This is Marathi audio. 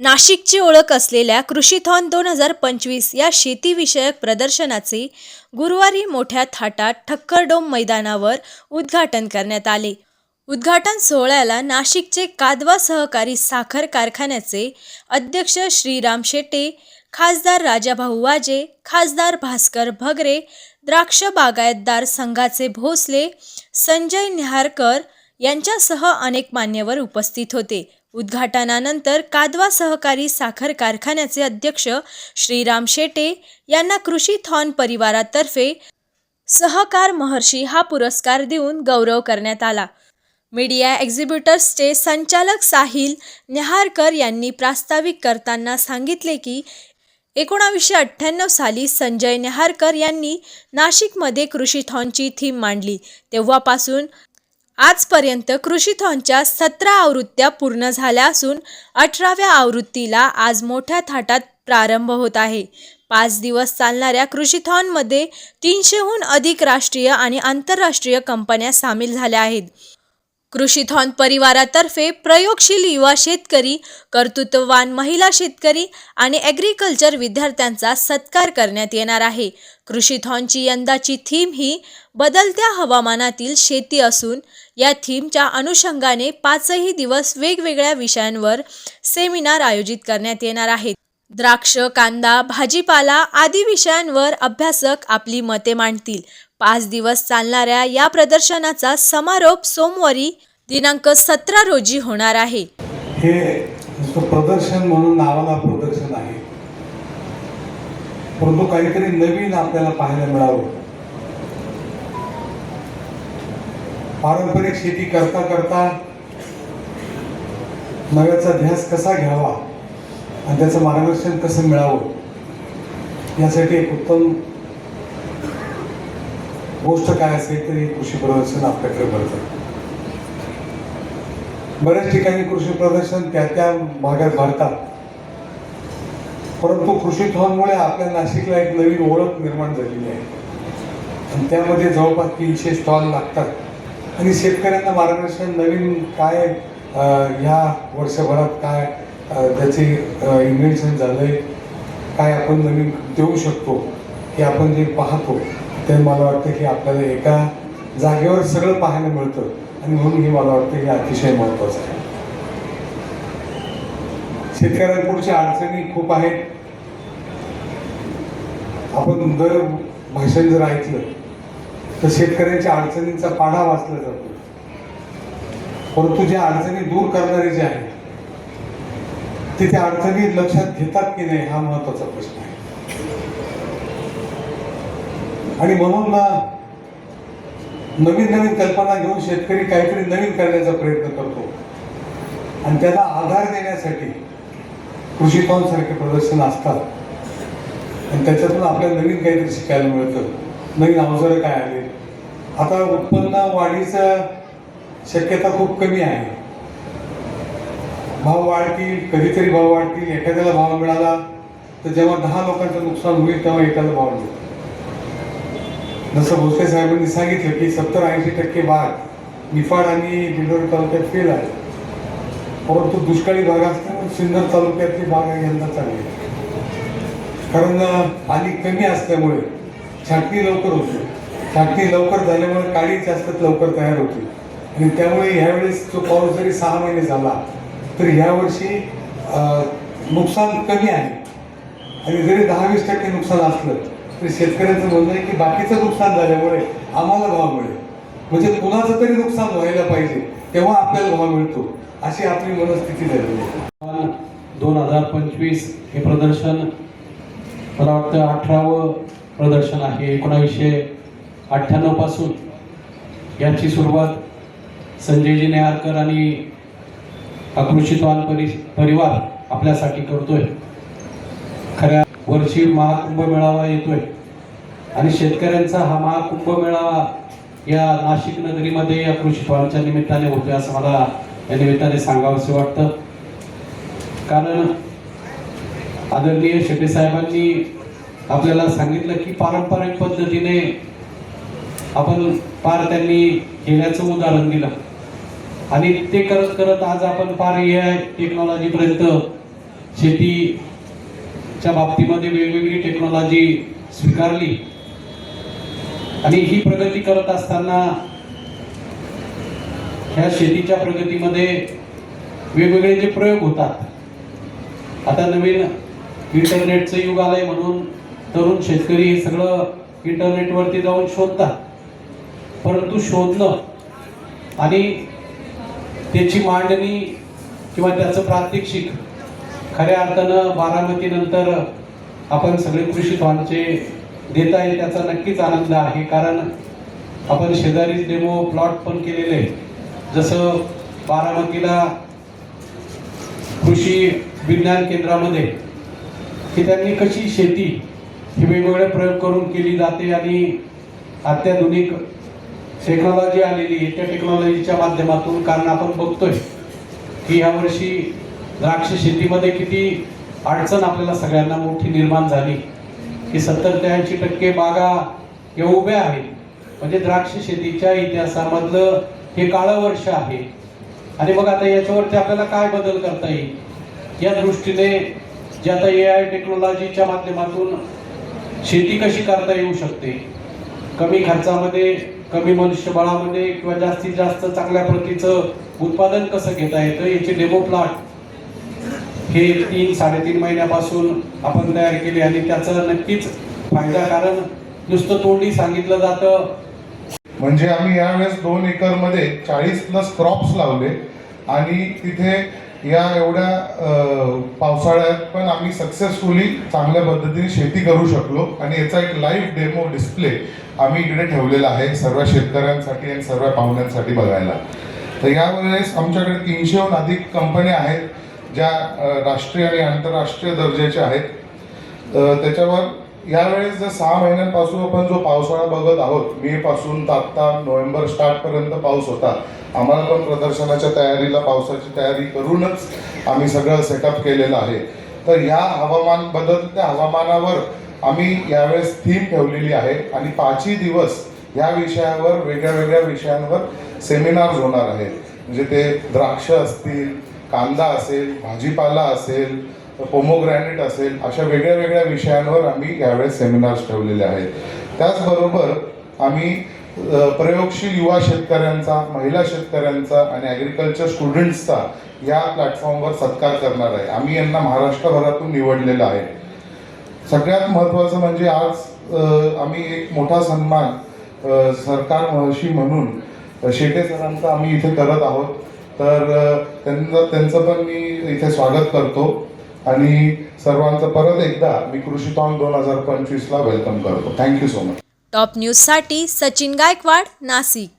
नाशिकची ओळख असलेल्या कृषीथॉन दोन हजार पंचवीस या शेतीविषयक प्रदर्शनाचे गुरुवारी मोठ्या थाटात ठक्करडोम मैदानावर उद्घाटन करण्यात आले. उद्घाटन सोहळ्याला नाशिकचे कादवा सहकारी साखर कारखान्याचे अध्यक्ष श्रीराम शेटे खासदार राजाभाऊ वाजे खासदार भास्कर भगरे द्राक्ष बागायतदार संघाचे भोसले संजय निहारकर यांच्यासह अनेक मान्यवर उपस्थित होते. उद्घाटनानंतर कादवा सहकारी साखर कारखान्याचे अध्यक्ष श्रीराम शेटे यांना कृषी थॉन परिवारातर्फे सहकार महर्षी हा पुरस्कार देऊन गौरव करण्यात आला. मीडिया एक्झिब्युटर्सचे संचालक साहिल नेहारकर यांनी प्रास्ताविक करताना सांगितले की एकोणावीसशे अठ्ठ्याण्णव साली संजय नेहारकर यांनी नाशिकमध्ये कृषीथॉनची थीम मांडली. तेव्हापासून आजपर्यंत कृषीथॉनच्या सतरा आवृत्त्या पूर्ण झाल्या असून अठराव्या आवृत्तीला आज मोठ्या थाटात प्रारंभ होत आहे. पाच दिवस चालणाऱ्या कृषीथॉनमध्ये तीनशेहून अधिक राष्ट्रीय आणि आंतरराष्ट्रीय कंपन्या सामील झाल्या आहेत. कृषीथॉन परिवारातर्फे प्रयोगशील युवा शेतकरी कर्तृत्ववान महिला शेतकरी आणि ॲग्रिकल्चर विद्यार्थ्यांचा सत्कार करण्यात येणार आहे. कृषीथॉनची यंदाची थीम ही बदलत्या हवामानातील शेती असून या थीमच्या अनुषंगाने पाचही दिवस वेगवेगळ्या विषयांवर सेमिनार आयोजित करण्यात येणार आहेत. द्राक्ष कांदा भाजीपाला आदी विषयांवर अभ्यासक आपली मते मांडतील. पाच दिवस चालणाऱ्या या प्रदर्शनाचा समारोप सोमवारी दिनांक सतरा रोजी होणार आहे. हे प्रदर्शन म्हणून नावाला प्रदर्शन आहे. परंतु काहीतरी नवीन आपल्याला पाहायला मिळावं. पारंपरिक शेती करता करता नव्याचा ध्यास कसा घ्यावा आणि त्याचं मार्गदर्शन कसं मिळावं यासाठी एक उत्तम गोष्ट काय असेल तर हे कृषी प्रदर्शन आपल्याकडे भरतं. बऱ्याच ठिकाणी कृषी प्रदर्शन त्या त्या भागात भरतात. परंतु कृषी थॉनमुळे आपल्या नाशिकला एक नवीन ओळख निर्माण झालेली आहे. आणि त्यामध्ये जवळपास तीनशे स्टॉल लागतात. आणि शेतकऱ्यांना मार्गदर्शन नवीन काय ह्या वर्षभरात काय त्याचे इन्व्हेन्शन झालंय काय आपण नवीन देऊ शकतो हे आपण जे पाहतो ते मला वाटतं की आपल्याला एका जागेवर सगळं पाहायला मिळतं. आणि म्हणून हे मला वाटतं की अतिशय महत्त्वाचं आहे. शेतकऱ्यांपुढच्या अडचणी खूप आहेत. आपण दर भाषण जर ऐकलं तर शेतकऱ्यांच्या अडचणींचा पाढा वाचला जातो. परंतु ज्या अडचणी दूर करणारे जे आहेत तिथे अडचणी लक्षात घेतात की नाही हा महत्त्वाचा प्रश्न आहे. आणि म्हणून ना नवीन नवीन कल्पना घेऊन शेतकरी काहीतरी नवीन करण्याचा प्रयत्न करतो. आणि त्याला आधार देण्यासाठी कृषी सारखे प्रदर्शन असतात? आणि त्याच्यातून आपल्याला नवीन काहीतरी शिकायला मिळतं. नवीन अवजारं काय आले? आता उत्पन्न वाढीचं शक्यता खूप कमी आहे. भाव वाढतील कधीतरी भाव वाढतील. एखाद्याला भाव मिळाला तर जेव्हा दहा लोकांचं नुकसान होईल तेव्हा एकाला भाव मिळतो जसं भोसले साहेबांनी सांगितलं की सत्तर ऐंशी टक्के बाग निफाड आणि दिंडोरी तालुक्यात फेल आहे. परंतु दुष्काळी भाग असल्यामुळे सिन्नर तालुक्यातली बाग आहे यंदा चांगली. कारण पाणी कमी असल्यामुळे छाटणी लवकर होते. छाटणी लवकर झाल्यामुळे काळी जास्त लवकर तयार होते. आणि त्यामुळे ह्यावेळेस तो पाऊस जरी सहा महिने झाला तर ह्यावर्षी नुकसान कमी आहे. आणि जरी दहा वीस टक्के नुकसान असलं तरी शेतकऱ्यांचं म्हणणं आहे की बाकीचं नुकसान झाल्यामुळे आम्हाला भाव मिळेल. म्हणजे कुणाचं तरी नुकसान व्हायला पाहिजे तेव्हा आपल्याला भाव मिळतो. अशी आपली मनस्थिती झालेली आहे. दोन हजार पंचवीस हे प्रदर्शन मला वाटतं अठरावं प्रदर्शन आहे. एकोणावीसशे अठ्ठ्याण्णवपासून याची सुरुवात संजयजी नेहारकर आणि अकृषितवान परि परिवार आपल्यासाठी करतोय. खऱ्या वर्षी महाकुंभ मेळावा येतोय. आणि शेतकऱ्यांचा हा महाकुंभ मेळावा या नाशिक नगरीमध्ये या कृषी फळांच्या निमित्ताने होतोय असं मला या निमित्ताने सांगावंसं वाटतं. कारण आदरणीय शेट्टी साहेबांनी आपल्याला सांगितलं की पारंपरिक पद्धतीने आपण पार त्यांनी केल्याचं उदाहरण दिलं. आणि ते करत करत आज आपण पार ए आय टेक्नॉलॉजीपर्यंत शेतीच्या बाबतीमध्ये वेगवेगळी टेक्नॉलॉजी स्वीकारली. आणि ही प्रगती करत असताना ह्या शेतीच्या प्रगतीमध्ये वेगवेगळे जे प्रयोग होतात. आता नवीन इंटरनेटचं युग आलंय म्हणून तरुण शेतकरी हे सगळं इंटरनेटवरती जाऊन शोधतात. परंतु शोधणं आणि त्याची मांडणी किंवा त्याचं प्रात्यक्षिक खऱ्या अर्थानं बारामतीनंतर आपण सगळे कृषी फॉर्मचे देता येईल त्याचा नक्कीच आनंद आहे. कारण आपण शेजारीच डेमो प्लॉट पण केलेले आहे. जसं बारामतीला कृषी विज्ञान केंद्रामध्ये की त्यांनी कशी शेती ही वेगवेगळे प्रयोग करून केली जाते आणि अत्याधुनिक टेक्नॉलॉजी आलेली आहे. त्या टेक्नॉलॉजीच्या माध्यमातून कारण आपण बघतोय की यावर्षी द्राक्ष शेतीमध्ये किती अडचण आपल्याला सगळ्यांना मोठी निर्माण झाली. की सत्तर ते ऐंशी टक्के बागा या उभ्या आहेत. म्हणजे द्राक्ष शेतीच्या इतिहासामधलं हे काळं वर्ष आहे. आणि मग आता याच्यावरती आपल्याला काय बदल करता येईल? या दृष्टीने जे आता ए आय टेक्नॉलॉजीच्या माध्यमातून शेती कशी करता येऊ शकते? कमी खर्चामध्ये कमी मनुष्यबळामध्ये किंवा जास्तीत जास्त चांगल्या प्रतीचं उत्पादन कसं घेता येतं? याचे डेमो प्लॉट हे तीन साडेतीन महिन्यापासून आपण तयार केले आणि त्याचा नक्कीच फायदा कारण नुसतं तोंडी सांगितलं जातं. म्हणजे आम्ही यावेळेस दोन एकरमध्ये चाळीस प्लस क्रॉप्स लावले आणि तिथे या एवढ्या पावसाळ्यात पण आम्ही सक्सेसफुली चांगल्या पद्धतीने शेती करू शकलो आणि याचा एक लाईव्ह डेमो डिस्प्ले आम्ही इकडे ठेवलेला आहे सर्व शेतकऱ्यांसाठी आणि सर्व पाहुण्यांसाठी बघायला. तर यावेळेस आमच्याकडे तीनशेहून अधिक कंपन्या आहेत. ज्या राष्ट्रीय आणि आंतरराष्ट्रीय दर्जाच्या आहेत त्याच्यावर यावेळेस जर सहा महिन्यांपासून आपण जो पावसाळा बघत आहोत मे पासून तात्ता नोव्हेंबर स्टार्टपर्यंत पाऊस होता. आम्हाला पण प्रदर्शनाच्या तयारीला पावसाची तयारी करूनच आम्ही सगळं सेटअप केलेलं आहे. तर या हवामान बदलत्या हवामानावर आम्ही यावेळेस थीम ठेवलेली आहे आणि पाचही दिवस या विषयावर वेगळ्या वेगळ्या विषयांवर सेमिनार्स होणार आहेत. म्हणजे ते द्राक्ष असतील कांदा असेल भाजीपाला असेल पोमोग्रॅनेट असेल अशा वेगळ्या वेगळ्या विषयांवर आम्ही यावेळेस सेमिनार्स ठेवलेले आहेत. त्याचबरोबर आम्ही प्रयोगशील युवा शेतकऱ्यांचा महिला शेतकऱ्यांचा आणि ॲग्रिकल्चर स्टुडंट्सचा या प्लॅटफॉर्मवर सत्कार करणार आहे. आम्ही यांना महाराष्ट्रभरातून निवडलेलं आहे. सगळ्यात महत्त्वाचं म्हणजे आज आम्ही एक मोठा सन्मान सरकार महर्षी म्हणून शेटे सरांचा आम्ही इथे करत आहोत. तर त्यांना त्यांचं त्यांचं पण मी इथे स्वागत करतो. आणि सर्वांचं परत एकदा मी कृषीतॉन दोन हजार पंचवीसला वेलकम करतो. Thank you so much top न्यूजसाठी सचिन गायकवाड नाशिक.